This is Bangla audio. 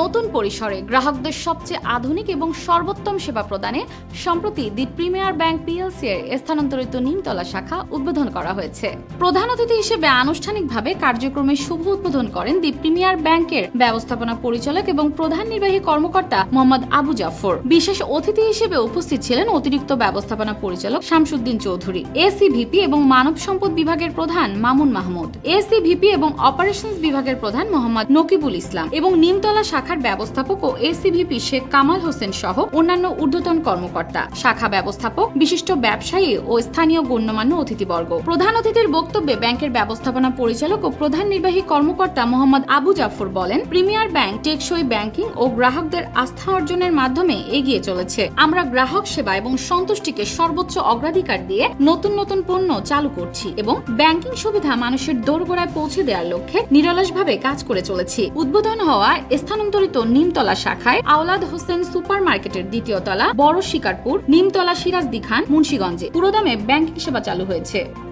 নতুন পরিসরে গ্রাহকদের সবচেয়ে আধুনিক এবং সর্বোত্তম সেবা প্রদানে সম্প্রতি দি প্রিমিয়ার ব্যাংক পিএলসি এর স্থানান্তরিত নিমতলা শাখা উদ্বোধন করা হয়েছে। প্রধান অতিথি হিসেবে আনুষ্ঠানিকভাবে কার্যক্রমের শুভ উদ্বোধন করেন দি প্রিমিয়ার ব্যাংকের ব্যবস্থাপনা পরিচালক এবং প্রধান নির্বাহী কর্মকর্তা মোহাম্মদ আবু জাফর। বিশেষ অতিথি হিসেবে উপস্থিত ছিলেন অতিরিক্ত ব্যবস্থাপনা পরিচালক শামসুদ্দিন চৌধুরী, এসিভিপি এবং মানব সম্পদ বিভাগের প্রধান মামুন মাহমুদ, এসিভিপি এবং অপারেশনস বিভাগের প্রধান মোহাম্মদ নকিবুল ইসলাম এবং নিমতলা শাখার ব্যবস্থাপক ও এসিভিপি শেখ কামাল হোসেন সহ অন্যান্য ঊর্ধ্বতন কর্মকর্তা। শাখা ব্যবস্থাপক, বিশিষ্ট ব্যবসায়ী ও স্থানীয় গণ্যমান্য অতিথিবর্গ। প্রধান অতিথির বক্তব্যে ব্যাংকের ব্যবস্থাপনা পরিচালক ও প্রধান নির্বাহী কর্মকর্তা মোহাম্মদ আবু জাফর বলেন, প্রিমিয়ার ব্যাংক টেকসই ব্যাংকিং ও গ্রাহকদের আস্থা অর্জনের মাধ্যমে এগিয়ে চলেছে। আমরা গ্রাহক সেবা এবং সন্তুষ্টিকে সর্বোচ্চ অগ্রাধিকার দিয়ে নতুন নতুন পণ্য চালু করছি এবং ব্যাংকিং সুবিধা মানুষের দোরগোড়ায় পৌঁছে দেওয়ার লক্ষ্যে নিরলসভাবে কাজ করে চলেছি। উদ্বোধন হওয়া স্থানান্তরিত নিমতলা শাখায় আওলাদ হোসেন সুপার মার্কেটের দ্বিতীয় তলা, বড় শিকারপুর, নিমতলা সিরাজদি খান মুন্সীগঞ্জে। পুরোদামে ব্যাংকিং সেবা চালু হয়েছে।